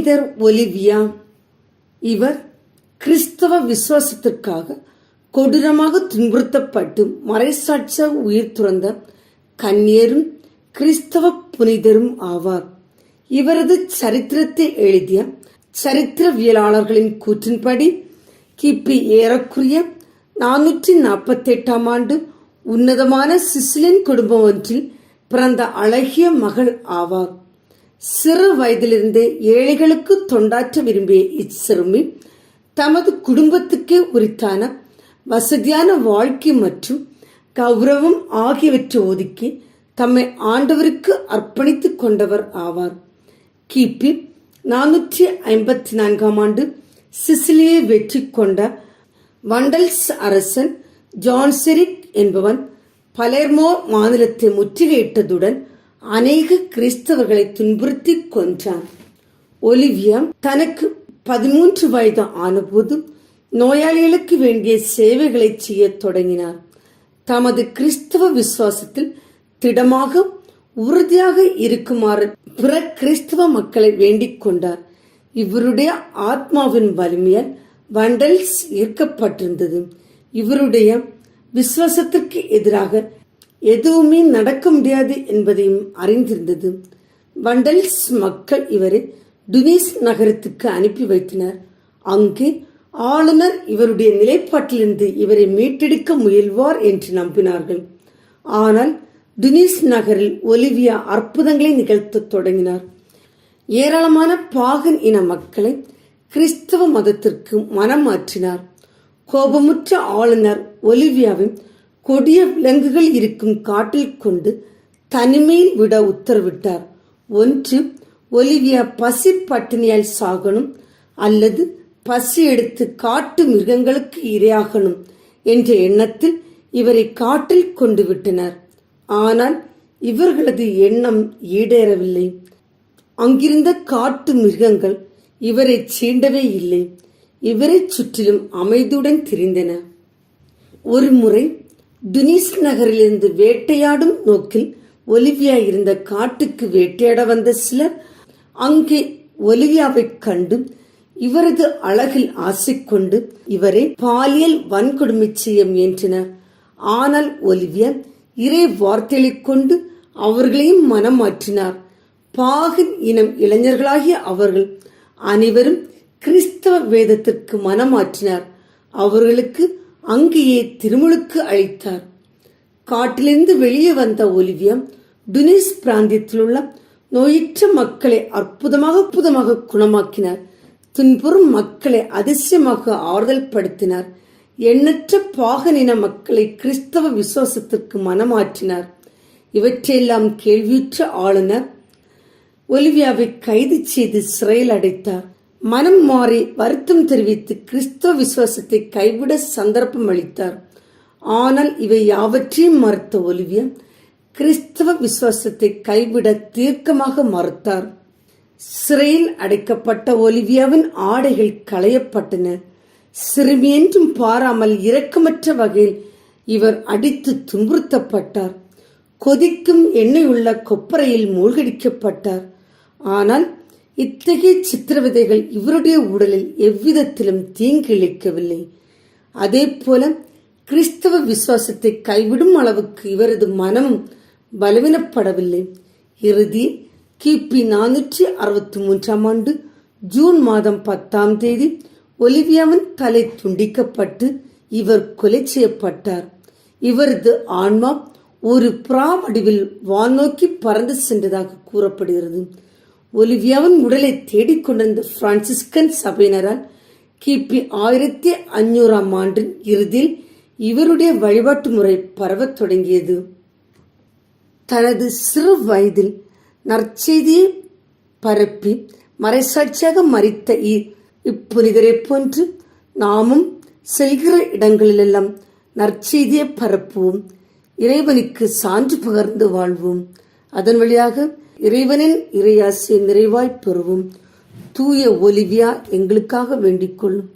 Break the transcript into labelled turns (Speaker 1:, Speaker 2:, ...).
Speaker 1: புனிதர் ஒலிவியா? இவர் கிறிஸ்தவ விசுவாசத்திற்காக கொடூரமாக துன்புறுத்தப்பட்டு மறைசாட்சியாக உயிர் துறந்த கன்னியரும் கிறிஸ்தவ புனிதரும் ஆவார். இவரது சரித்திரத்தை எழுதிய சரித்திரவியலாளர்களின் கூற்றின்படி கிபி ஏறக்குரிய நானூற்றி நாற்பத்தி எட்டாம் ஆண்டு உன்னதமான சிசிலின் குடும்பம் ஒன்றில் பிறந்த அழகிய மகள் ஆவார். சிறு வயதிலிருந்தே ஏழைகளுக்கு தொண்டாற்ற விரும்பிய இச்சிறுமி தமது குடும்பத்துக்கே உரித்தான வசதியான வாழ்க்கை மற்றும் கௌரவம் ஆகியவற்றை ஒதுக்கி தம்மை ஆண்டவருக்கு அர்ப்பணித்துக் கொண்டவர் ஆவார். கிபி நானூற்றி ஐம்பத்தி நான்காம் ஆண்டு சிசிலியை வெற்றி கொண்ட வண்டல்ஸ் அரசன் ஜான்செரிக் என்பவன் பலேர்மோ மாநிலத்தை முற்றுகையிட்டதுடன் அநேக கிறிஸ்தவர்களை துன்புறுத்தி கொன்றான். ஒலிவியா தனக்கு பதிமூன்று வயது ஆனபோது நோயாளிகளுக்கு வேண்டிய சேவைகளை செய்யத் தொடங்கினார். தமது கிறிஸ்தவ விசுவாசத்தில் திடமாக உறுதியாக இருக்குமாறு பிற கிறிஸ்தவ மக்களை வேண்டிக் கொண்டார். இவருடைய ஆத்மாவின் வலிமையால் வண்டல்ஸ் ஈர்க்கப்பட்டிருந்தது இவருடைய விசுவாசத்திற்கு எதிராக எதுவுமே நடக்க முடியாது என்பதையும் அறிந்திருந்தது. வண்டல்ஸ் மக்கள் இவரை டுனிஸ் நகரத்துக்கு அனுப்பி வைத்தனர். அங்கு ஆளுநர் இவருடைய நிலைப்பாட்டிலிருந்து இவரை மீட்டெடுக்க முயல்வார் என்று நம்பினார்கள். ஆனால் டுனிஸ் நகரில் ஒலிவியா அற்புதங்களை நிகழ்த்தத் தொடங்கினார். ஏராளமான பாகன் இன மக்களை கிறிஸ்தவ மதத்திற்கு மனம் மாற்றினார் கோபமுற்ற ஆளுநர் ஒலிவியாவின் கொடிய விலங்குகள் இருக்கும் காட்டில் கொண்டு தனிமையில் விட உத்தரவிட்டார். ஒன்று ஒலிவியா பசி பட்டினியால் சாகணும் அல்லது பசி எடுத்து காட்டு மிருகங்களுக்கு இரையாகணும் என்ற எண்ணத்தில் இவரை காட்டில் கொண்டு விட்டனர். ஆனால் இவர்களது எண்ணம் ஈடேறவில்லை. அங்கிருந்த காட்டு மிருகங்கள் இவரை சீண்டவே இல்லை. இவரைச் சுற்றிலும் அமைதியுடன் திரிந்தன. ஒரு முறை துனிஸ் நகரிலிருந்து வேட்டையாடும் நோக்கில் ஒலிவியா இருந்த காட்டுக்கு வேட்டையாட வந்த சிலர் அங்கே ஒலிவியாவைக் கண்டு இவரது அழகில் ஆசை கொண்டு இவரை பாலியல் வன்கொடுமை செய்ய முயன்றனர். ஆனால் ஒலிவியா இறை வார்த்தைகளை கொண்டு அவர்களையும் மனம் மாற்றினார். பாகன் இனம் இளைஞர்களாகிய அவர்கள் அனைவரும் கிறிஸ்தவ வேதத்திற்கு மனமாற்றினார் அவர்களுக்கு அங்கேயே திருமுழுக்கு அளித்தார். காட்டிலிருந்து வெளியே வந்த ஒலிவியம் டுனிஸ் பிராந்தியத்தில் உள்ள நோயற்ற மக்களை அற்புதமாக அற்புதமாக குணமாக்கினார். துன்புறும் மக்களை அதிசயமாக ஆறுதல் படுத்தினார். எண்ணற்ற பாகனின மக்களை கிறிஸ்தவ விசுவாசத்திற்கு மனமாற்றினார். இவற்றையெல்லாம் கேள்வியுற்ற ஆளுநர் ஒலிவியாவை கைது செய்து சிறையில் அடைத்தார். மனம் மாறி வருத்தம் தெரிவித்து கிறிஸ்தவ விசுவாசத்தை கைவிட சந்தர்ப்பம் அளித்தார். ஆனால் இவை யாவற்றையும் மறுத்த ஒலிவியம் கிறிஸ்தவ விசுவாசத்தை கைவிட தீர்க்கமாக மறுத்தார். சிறையில் அடைக்கப்பட்ட ஒலிவியாவின் ஆடைகள் களையப்பட்டன. சிறுமியென்றும் பாராமல் இரக்கமற்ற வகையில் இவர் அடித்து துன்புறுத்தப்பட்டார். கொதிக்கும் எண்ணெய் உள்ள கொப்பரையில் மூழ்கடிக்கப்பட்டார். ஆனால் இத்தகைய சித்திரவதைகள் இவருடைய உடலில் எவ்விதத்திலும் தீங்கிழைக்கவில்லை. அதே போல கிறிஸ்தவ விசுவாசத்தை கைவிடும் அளவுக்கு இவரது மனம் பலவீனப்படவில்லை. இறுதி கிபி நானூற்றி அறுபத்தி மூன்றாம் ஆண்டு ஜூன் மாதம் பத்தாம் தேதி ஒலிவியாவின் தலை துண்டிக்கப்பட்டு இவர் கொலை செய்யப்பட்டார். இவரது ஆன்மா ஒரு புறா வடிவில் வானோக்கி பறந்து சென்றதாக கூறப்படுகிறது. ஒலிவியாவின் உடலை தேடிக்கொண்டிருந்த பிரான்சிஸ்கன் சபையினரால் கிபி ஆயிரத்தி அஞ்சூறாம் ஆண்டின் இறுதியில் இவருடைய வழிபாட்டு முறை பரவத் தொடங்கியது. தனது சிறு வயதில் நற்செய்தியை பரப்பி மறைசாட்சியாக மறித்த இ- இப்புனிதரை போன்று நாமும் செல்கிற இடங்களிலெல்லாம் நற்செய்தியை பரப்புவோம். இறைவனுக்கு சான்று பகர்ந்து வாழ்வோம். அதன் வழியாக இறைவனின் இறையாசியை நிறைவாய் பெறுவோம் தூய ஒலிவியா எங்களுக்காக வேண்டிக் கொள்ளும்.